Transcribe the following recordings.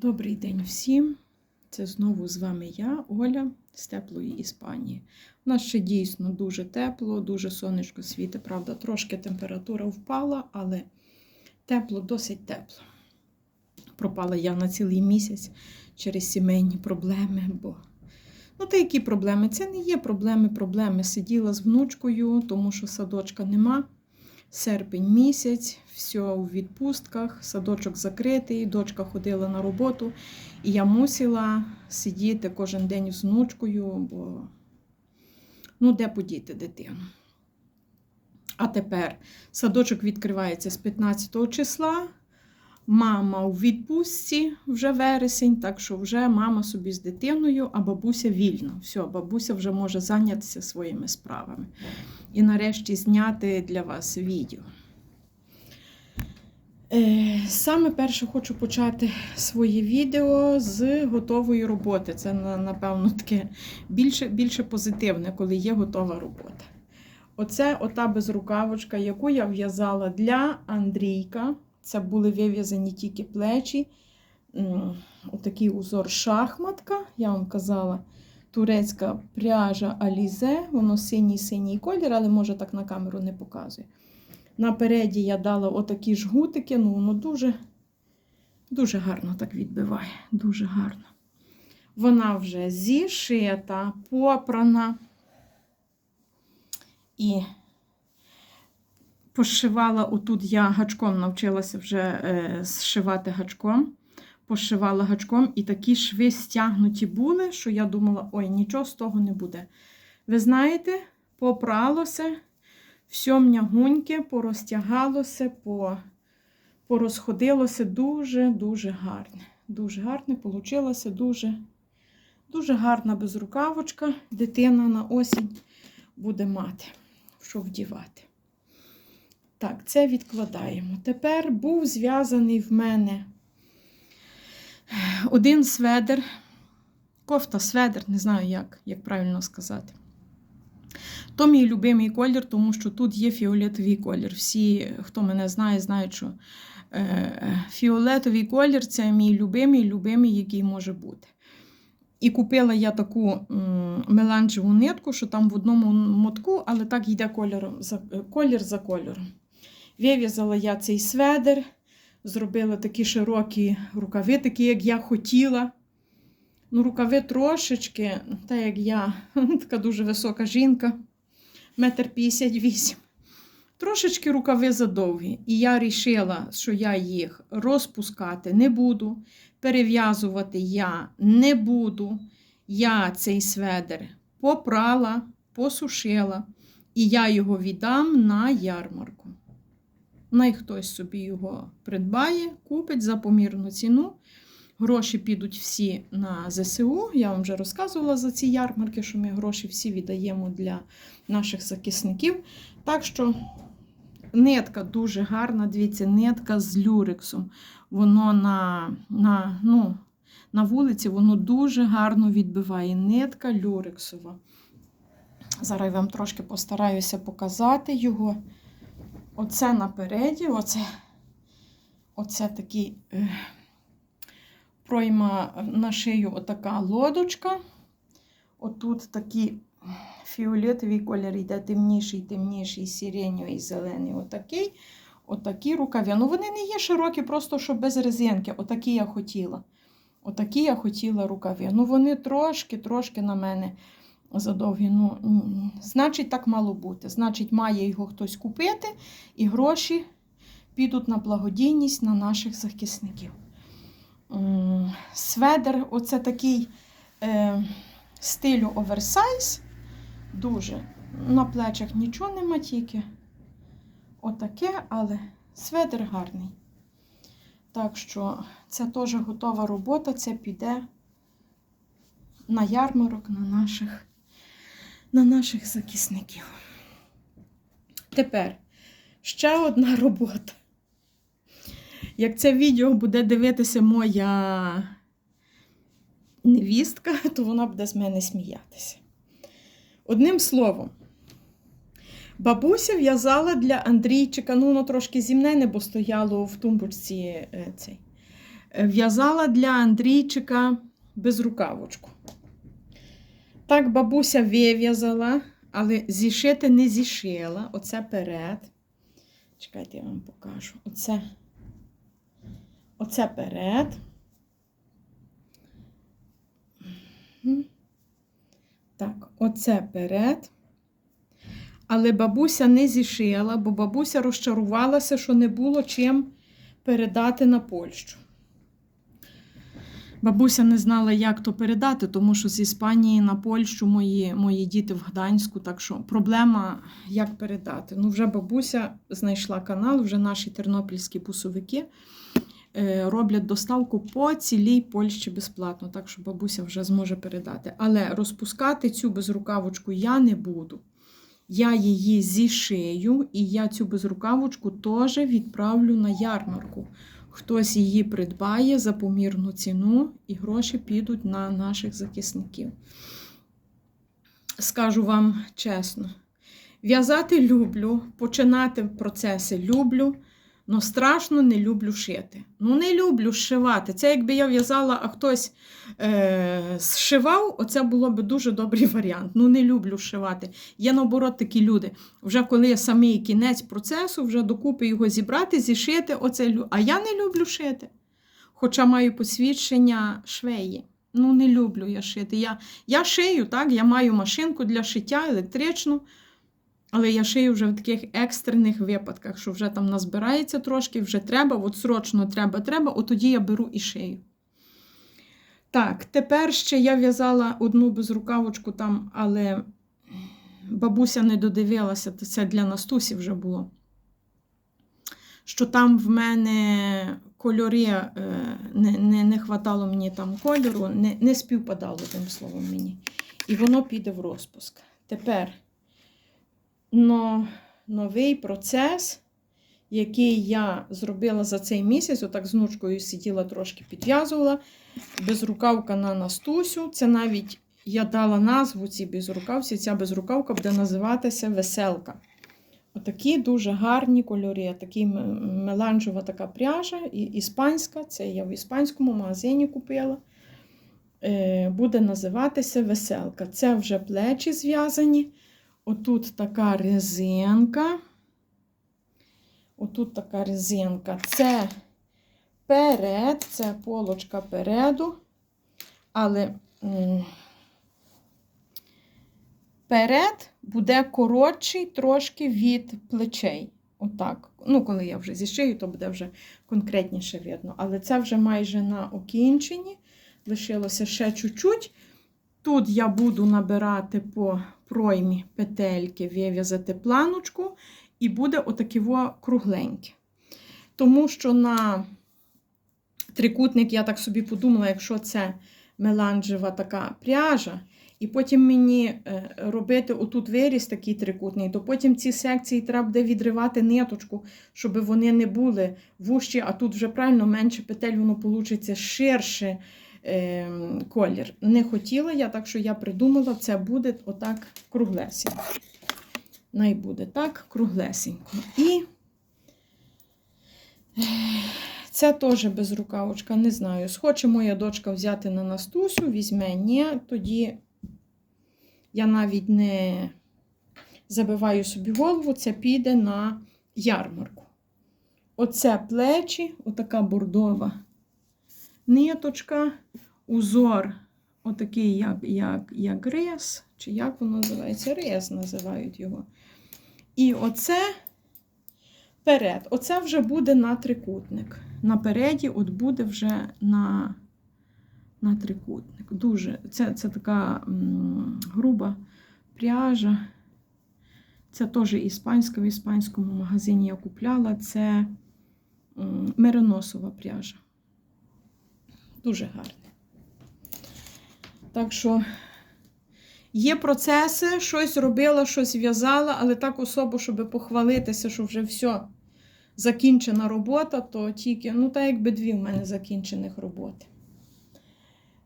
Добрий день всім! Це знову з вами я, Оля з теплої Іспанії. У нас ще дійсно дуже тепло, дуже сонечко світить. Правда, трошки температура впала, але тепло, досить тепло. Пропала я на цілий місяць через сімейні проблеми. бо Ну, та які проблеми? Це не є проблеми, проблеми. Сиділа з внучкою, тому що садочка нема. Серпень місяць, все у відпустках, садочок закритий, дочка ходила на роботу, і я мусила сидіти кожен день з внучкою, бо ну, де подіти дитину. А тепер садочок відкривається з 15 числа. Мама у відпустці вже вересень, так що вже мама собі з дитиною, а бабуся вільна. Все, бабуся вже може зайнятися своїми справами. І нарешті зняти для вас відео. Е, Саме перше хочу почати своє відео з готової роботи. Це, напевно, таке більше, більше позитивне, коли є готова робота. Оце ота безрукавочка, яку я в'язала для Андрійка. Це були вив'язані тільки плечі. М, Отакий узор шахматка, я вам казала, турецька пряжа Алізе, воно синій-синій колір, але може так на камеру не показує. Напереді я дала отакі жгутики, ну воно дуже, дуже гарно так відбиває. Дуже гарно. Вона вже зішита, попрана. І пошивала отут я гачком навчилася вже е, зшивати гачком. Пошивала гачком, і такі шви стягнуті були, що я думала, ой, нічого з того не буде. Ви знаєте, попралося, все м'ягуньке, порозтягалося, по, порозходилося дуже-дуже гарне. Дуже гарне, получилося дуже, дуже гарна безрукавочка. Дитина на осінь буде мати, що вдівати. Так, це відкладаємо. Тепер був зв'язаний в мене один сведер, кофта сведер, не знаю, як, як правильно сказати. То мій любимий колір, тому що тут є фіолетовий колір. Всі, хто мене знає, знають, що е, фіолетовий колір це мій любимий, любимий, який може бути. І купила я таку меланжеву нитку, що там в одному мотку, але так йде колір за, колір за кольором. Вив'язала я цей сведер, зробила такі широкі рукави, такі, як я хотіла. Ну, рукави трошечки, так як я, така дуже висока жінка, метр п'ятдесят вісім. Трошечки рукави задовгі. І я вирішила, що я їх розпускати не буду, перев'язувати я не буду. Я цей сведер попрала, посушила, і я його віддам на ярмарку. Най хтось собі його придбає, купить за помірну ціну. Гроші підуть всі на ЗСУ. Я вам вже розказувала за ці ярмарки, що ми гроші всі віддаємо для наших захисників. Так що нитка дуже гарна. Дивіться, нитка з люрексом. Воно на, на, ну, на вулиці воно дуже гарно відбиває. Нитка люрексова. Зараз я вам трошки постараюся показати його. Оце напереді, оце, оце такий е, пройма на шию отака лодочка. Отут такий фіолетовий колір йде темніший, темніший, сиреньовий, зелений. Отакий. Отакі рукаві. Ну, вони не є широкі, просто що без резинки. Отакі я хотіла. Отакі я хотіла рукаві. Ну, вони трошки-трошки на мене задовгі. Ну, значить, так мало бути. Значить, має його хтось купити, і гроші підуть на благодійність на наших захисників. Сведер, оце такий е, стилю оверсайз. Дуже. На плечах нічого нема тільки. Отаке, але сведер гарний. Так що це теж готова робота, це піде на ярмарок на наших, на наших захисників. Тепер ще одна робота. Як це відео буде дивитися моя невістка, то вона буде з мене сміятися. Одним словом, бабуся в'язала для Андрійчика, ну воно трошки зімнене, бо стояло в тумбочці е, цей. Е, В'язала для Андрійчика безрукавочку. Так, бабуся вив'язала, але зішити не зішила. Оце перед. Чекайте, я вам покажу. Оце, оце перед. Так, оце перед. Але бабуся не зішила, бо бабуся розчарувалася, що не було чим передати на Польщу. Бабуся не знала, як то передати, тому що з Іспанії на Польщу мої, мої діти в Гданську. Так що проблема, як передати. Ну, вже бабуся знайшла канал, вже наші тернопільські бусовики е, роблять доставку по цілій Польщі безплатно. Так що бабуся вже зможе передати. Але розпускати цю безрукавочку я не буду. Я її зішию, і я цю безрукавочку теж відправлю на ярмарку. Хтось її придбає за помірну ціну, і гроші підуть на наших захисників. Скажу вам чесно, в'язати люблю, починати процеси люблю, але страшно не люблю шити. Ну, не люблю зшивати. Це якби я в'язала, а хтось е, зшивав, оце було б дуже добрий варіант. Ну, не люблю шивати. Є наоборот такі люди. Вже коли самий кінець процесу, вже докупи його зібрати, зішити, оце а я не люблю шити. Хоча маю посвідчення швеї. Ну, не люблю я шити. Я, я шию, так, я маю машинку для шиття електричну, але я шию вже в таких екстрених випадках, що вже там назбирається трошки, вже треба, от срочно треба, треба, от тоді я беру і шию. Так, тепер ще я в'язала одну безрукавочку там, але бабуся не додивилася, це для Настусі вже було. Що там в мене кольори е, не, не, не хватало мені там кольору, не, не співпадало тим словом мені. І воно піде в розпуск. Тепер но, новий процес, який я зробила за цей місяць, отак з внучкою сиділа трошки підв'язувала. Безрукавка на Настусю. Це навіть я дала назву цій безрукавці. Ця безрукавка буде називатися Веселка. Отакі дуже гарні кольори. Такі м- меланжева така пряжа, і іспанська. Це я в іспанському магазині купила. Е, Буде називатися Веселка. Це вже плечі зв'язані. Отут така резинка. Отут така резинка. Це перед, це полочка переду. Але перед буде коротший трошки від плечей. Отак. Ну, коли я вже зішию, то буде вже конкретніше видно. Але це вже майже на окінченні. Лишилося ще чуть-чуть. Тут я буду набирати по проймі петельки, вив'язати планочку, і буде отаківо кругленьке. Тому що на трикутник я так собі подумала, якщо це меланжева така пряжа, і потім мені е, робити отут виріз такий трикутний, то потім ці секції треба буде відривати ниточку, щоб вони не були вущі, а тут вже правильно менше петель, воно вийде ширше колір. Не хотіла я, так що я придумала, це буде отак круглесенько. Най буде так, круглесенько. І це теж без рукавочка, не знаю. Схоче моя дочка взяти на Настусю, візьме, ні, тоді я навіть не забиваю собі голову, це піде на ярмарку. Оце плечі, отака бордова ниточка, узор, отакий, як, як, як рез, чи як воно називається? Рез називають його. І оце перед. Оце вже буде на трикутник. Напереді от буде вже на на трикутник. Дуже. Це це така м, груба пряжа. Це теж іспанська, в іспанському магазині я купляла. Це м, мериносова пряжа. Дуже гарне. Так що є процеси, щось робила, щось в'язала, але так особо, щоб похвалитися, що вже все, закінчена робота, то тільки, ну, так якби дві в мене закінчених роботи.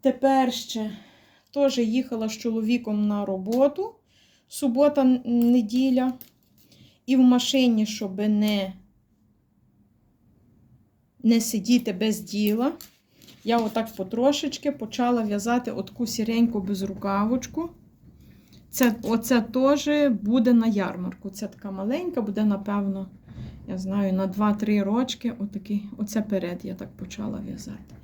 Тепер ще теж їхала з чоловіком на роботу, субота, неділя, і в машині, щоб не не сидіти без діла. Я отак потрошечки почала в'язати отку сіреньку безрукавочку. Це, Оце теж буде на ярмарку. Це така маленька, буде, напевно, я знаю, на 2-3 рочки. Отакий, оце перед я так почала в'язати.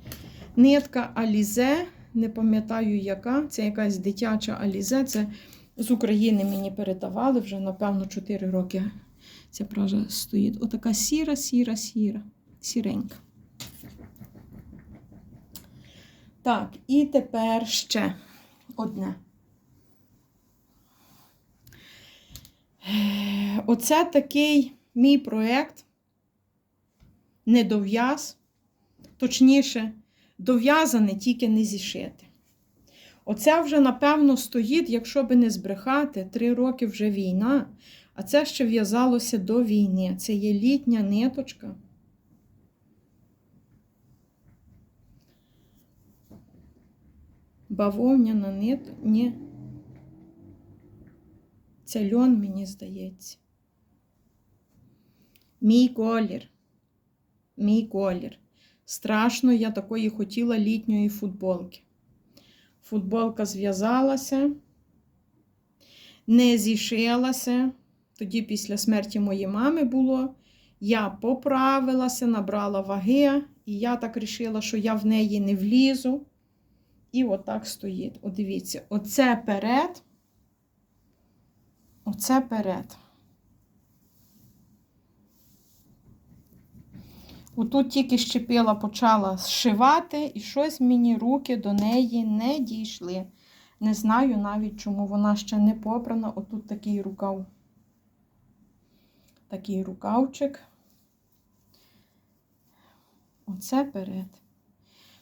Нитка Алізе, не пам'ятаю, яка. Це якась дитяча Алізе. Це з України мені передавали вже, напевно, 4 роки. Ця пружа стоїть. Отака сіра, сіра, сіра, сіренька. Так, і тепер ще одне. Е, Оце такий мій проєкт недов'яз, точніше, дов'язане, тільки не зішити. Оце вже, напевно, стоїть, якщо би не збрехати, три роки вже війна, а це ще в'язалося до війни. Це є літня ниточка. Бавовняна нит... Ні. Це льон, мені здається. Мій колір. Мій колір. Страшно, я такої хотіла літньої футболки. Футболка зв'язалася, не зішилася. Тоді, після смерті моєї мами було. Я поправилася, набрала ваги, і я так вирішила, що я в неї не влізу. І отак стоїть. От дивіться, оце перед, оце перед. Отут тільки щепила, почала зшивати, і щось мені руки до неї не дійшли. Не знаю навіть, чому вона ще не попрана. Отут такий рукав. Такий рукавчик. Оце перед.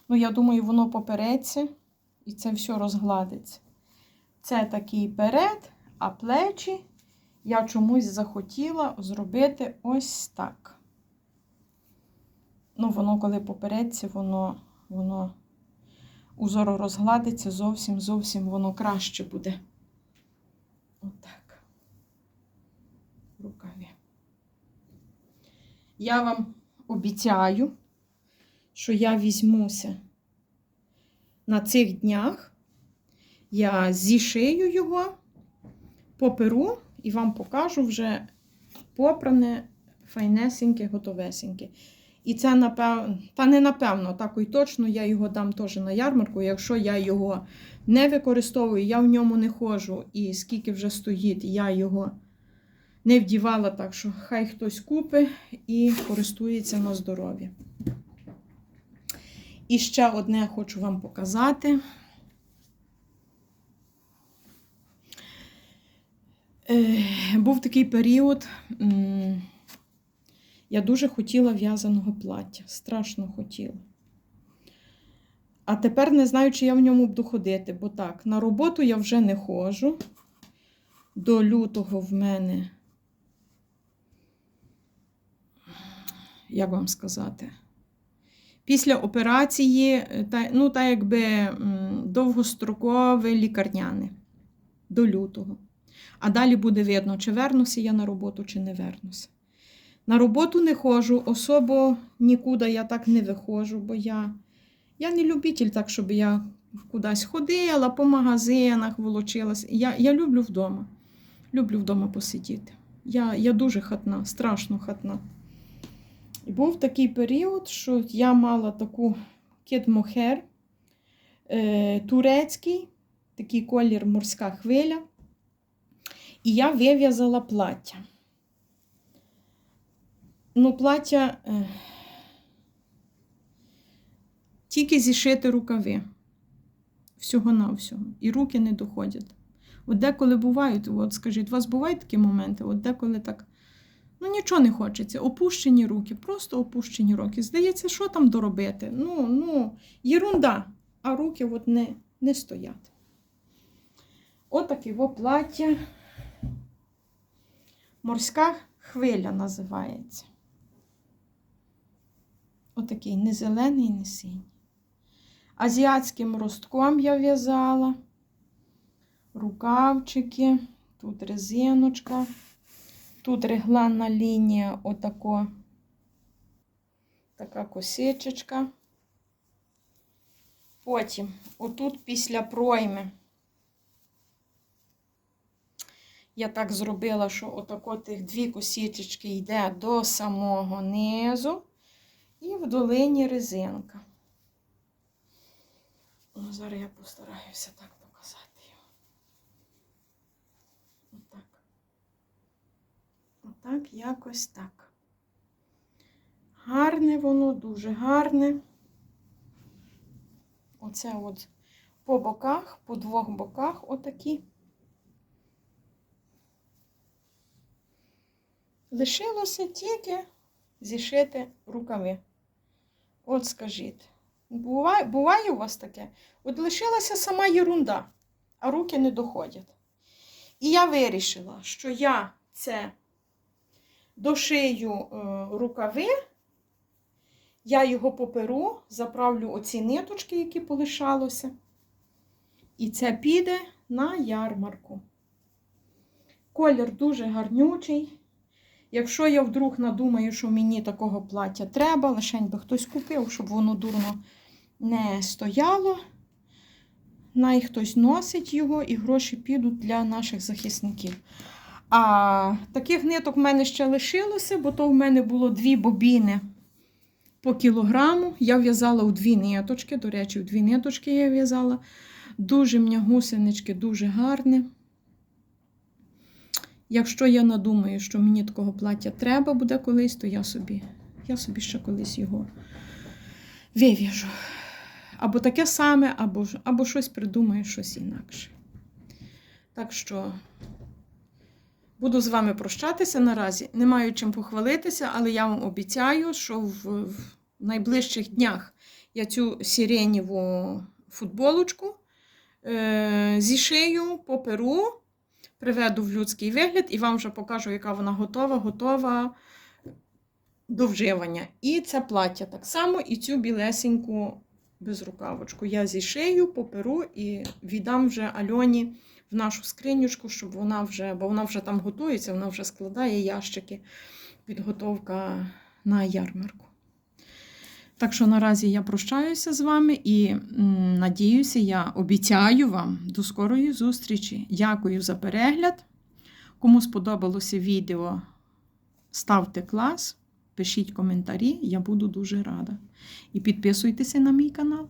Ну, я думаю, воно попереться і це все розгладиться. Це такий перед, а плечі я чомусь захотіла зробити ось так. Ну, воно, коли попереться, воно, воно узоро розгладиться, зовсім зовсім воно краще буде. Отак. Рукаві. Я вам обіцяю, що я візьмуся на цих днях, я зішию його, поперу і вам покажу вже попране, файнесеньке, готовесеньке. І це, напевно, та не напевно, так і точно, я його дам теж на ярмарку. Якщо я його не використовую, я в ньому не ходжу, і скільки вже стоїть, я його не вдівала, так що хай хтось купить і користується на здоров'я. І ще одне хочу вам показати. Е, був такий період. Я дуже хотіла в'язаного плаття. Страшно хотіла. А тепер не знаю, чи я в ньому буду ходити, бо так, на роботу я вже не ходжу. До лютого в мене, як вам сказати, після операції, та, ну, так якби довгострокове лікарняне до лютого. А далі буде видно, чи вернуся я на роботу, чи не вернуся. На роботу не ходжу, особо нікуди я так не виходжу, бо я я не любитель так, щоб я кудись ходила, по магазинах волочилась. Я я люблю вдома. Люблю вдома посидіти. Я я дуже хатна, страшно хатна. Був такий період, що я мала таку кедмохер е, турецький, такий колір морська хвиля. І я вив'язала плаття. Ну, плаття е, тільки зішити рукави. Всього-навсього. І руки не доходять. От деколи бувають, от скажіть, у вас бувають такі моменти, от деколи так, ну нічого не хочеться. Опущені руки, просто опущені руки. Здається, що там доробити? Ну, ну, єрунда, а руки от не, не стоять. Отаке от плаття. Морська хвиля називається. Отакий не зелений, не синій. Азіатським ростком я в'язала. Рукавчики, тут резиночка, тут регланна лінія, отако. така косичечка. Потім, отут після пройми, я так зробила, що отако тих дві косичечки йде до самого низу і в долині резинка. Ну, зараз я постараюся так показати його. Отак. Отак, якось так. Гарне воно, дуже гарне. Оце от по боках, по двох боках отакі. Лишилося тільки зішити рукави. От скажіть, буває, буває у вас таке? От лишилася сама єрунда, а руки не доходять. І я вирішила, що я це дошию е, рукави, я його поперу, заправлю оці ниточки, які полишалося. І це піде на ярмарку. Колір дуже гарнючий. Якщо я вдруг надумаю, що мені такого плаття треба, лишень би хтось купив, щоб воно дурно не стояло. Най хтось носить його, і гроші підуть для наших захисників. А таких ниток в мене ще лишилося, бо то в мене було дві бобіни по кілограму. Я в'язала у дві ниточки. До речі, у дві ниточки я в'язала. Дуже мені гусенички, дуже гарні. Якщо я надумаю, що мені такого плаття треба буде колись, то я собі, я собі ще колись його вив'яжу. Або таке саме, або, або щось придумаю, щось інакше. Так що буду з вами прощатися наразі. Не маю чим похвалитися, але я вам обіцяю, що в, найближчих днях я цю сиренєву футболочку е, зішию, поперу, приведу в людський вигляд і вам вже покажу, яка вона готова, готова до вживання. І це плаття так само, і цю білесеньку безрукавочку. Я зішию, поперу і віддам вже Альоні в нашу скринючку, щоб вона вже, бо вона вже там готується, вона вже складає ящики. Підготовка на ярмарку. Так що наразі я прощаюся з вами і надіюся, я обіцяю вам до скорої зустрічі. Дякую за перегляд. Кому сподобалося відео, ставте клас, пишіть коментарі, я буду дуже рада. І підписуйтеся на мій канал.